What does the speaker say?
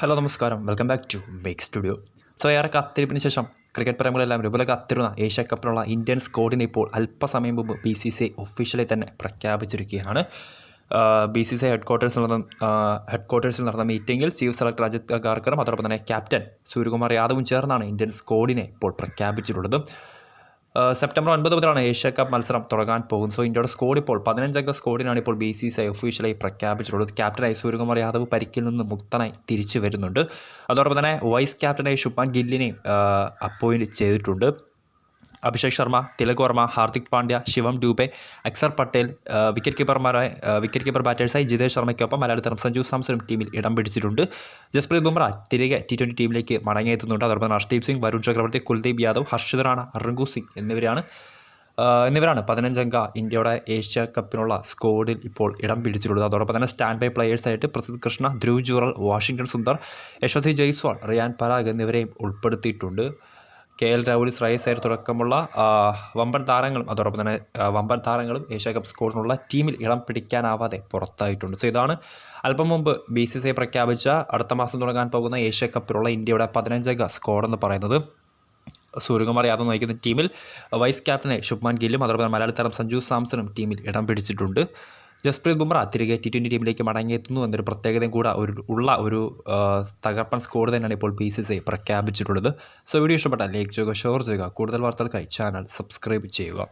Hello നമസ്കാരം. Welcome back to make studio so ഏറെ കത്തിരിപ്പിന് ശേഷം ക്രിക്കറ്റ് പ്രേമികളെല്ലാം ഇതുപോലെ കത്തിരുന്ന ഏഷ്യ കപ്പിലുള്ള ഇന്ത്യൻ സ്കോഡിനെ ഇപ്പോൾ അല്പസമയം മുമ്പ് B C C I officially തന്നെ പ്രഖ്യാപിച്ചിരിക്കുകയാണ്. B C C I head ക്വാർട്ടേഴ്സിൽ നടന്ന ഹെഡ് ക്വാർട്ടേഴ്സിൽ നടന്ന മീറ്റിംഗിൽ ചീഫ് സെലക്ടർ അജിത് ഗാർക്കറും അതോടൊപ്പം തന്നെ ക്യാപ്റ്റൻ സൂര്യകുമാർ യാദവും ചേർന്നാണ് ഇന്ത്യൻ സ്കോഡിനെ ഇപ്പോൾ പ്രഖ്യാപിച്ചിട്ടുള്ളത്. സെപ്റ്റംബർ ഒൻപത് മുതലാണ് ഏഷ്യ കപ്പ് മത്സരം തുടങ്ങാൻ പോകുന്നത്. സോ ഇന്ത്യയുടെ സ്കോഡ് ഇപ്പോൾ പതിനഞ്ചംഗ സ്കോഡിനാണ് ഇപ്പോൾ ബി സി സി ഐ ഒഫീഷ്യലായി പ്രഖ്യാപിച്ചിട്ടുള്ളത്. ക്യാപ്റ്റനായി സൂര്യകുമാർ യാദവ് പരിക്കിൽ നിന്ന് മുക്തനായി തിരിച്ചു വരുന്നുണ്ട്. അതോടൊപ്പം തന്നെ വൈസ് ക്യാപ്റ്റനായി ശുഭാൻ ഗില്ലിനെയും അപ്പോയിന്റ് ചെയ്തിട്ടുണ്ട്. അഭിഷേക് ശർമ്മ തിലക് വർമ്മ ഹാർദിക് പാണ്ഡ്യ ശിവം ഡൂബെ അക്സർ പട്ടേൽ വിക്കറ്റ് കീപ്പർമാരായ വിക്കറ്റ് കീപ്പർ ബാറ്റേഴ്സായി ജിതേഷ് ശർമ്മയ്ക്കൊപ്പം മലയാളി സഞ്ജു സാംസണും ടീമിൽ ഇടം പിടിച്ചിട്ടുണ്ട്. ജസ്പ്രീത് ബുംറ തിരികെ ടി ട്വന്റി ടീമിലേക്ക് മടങ്ങിയെത്തുന്നുണ്ട്. അതോടൊപ്പം ഹർഷ്ദീപ് സിംഗ് വരുൺ ചക്രവർത്തി കുൽദീപ് യാദവ് ഹർഷിത് റാണ റിങ്കു സിംഗ് എന്നിവരാണ് എന്നിവരാണ് പതിനഞ്ചംഗ ഇന്ത്യയുടെ ഏഷ്യ കപ്പിനുള്ള സ്ക്വാഡിൽ ഇപ്പോൾ ഇടം പിടിച്ചിട്ടുള്ളത്. അതോടൊപ്പം തന്നെ സ്റ്റാൻഡ് ബൈ പ്ലെയേഴ്സായിട്ട് പ്രസിദ്ധ് കൃഷ്ണ ധ്രുവ് ജൂറൽ വാഷിംഗ്ടൺ സുന്ദർ യശോധി ജയ്സ്വാൾ റിയാൻ പരാഗ് എന്നിവരെയും ഉൾപ്പെടുത്തിയിട്ടുണ്ട്. കെ എൽ രാഹുൽ ശ്രേയസ് അയ്യർ തുടക്കമുള്ള വമ്പൻ താരങ്ങളും അതോടൊപ്പം തന്നെ വമ്പൻ താരങ്ങളും ഏഷ്യ കപ്പ് സ്കോറിനുള്ള ടീമിൽ ഇടം പിടിക്കാനാവാതെ പുറത്തായിട്ടുണ്ട്. സോ ഇതാണ് അല്പം മുമ്പ് ബി സി സി ഐ പ്രഖ്യാപിച്ച അടുത്ത മാസം തുടങ്ങാൻ പോകുന്ന ഏഷ്യ കപ്പിലുള്ള ഇന്ത്യയുടെ പതിനഞ്ചംഗ സ്കോഡെന്ന് പറയുന്നത്. സൂര്യകുമാർ യാദവ് നയിക്കുന്ന ടീമിൽ വൈസ് ക്യാപ്റ്റനെ ശുഭ്മാൻ ഗില്ലും അതോടൊപ്പം മലയാളി താരം സഞ്ജു സാംസണും ടീമിൽ ഇടം പിടിച്ചിട്ടുണ്ട്. ജസ്പ്രീത് ബുംറ തിരികെ ടി ട്വന്റി ടീമിലേക്ക് മടങ്ങിയെത്തുന്നു എന്നൊരു പ്രത്യേകതയും കൂടെ ഒരു ഉള്ള ഒരു തകർപ്പൻ സ്കോർ തന്നെയാണ് ഇപ്പോൾ ബി സി സി പ്രഖ്യാപിച്ചിട്ടുള്ളത്. സോ വീഡിയോ ഇഷ്ടപ്പെട്ടാൽ ലൈക്ക് ചെയ്യുക ഷെയർ ചെയ്യുക. കൂടുതൽ വാർത്തകൾക്കായി ചാനൽ സബ്സ്ക്രൈബ് ചെയ്യുക.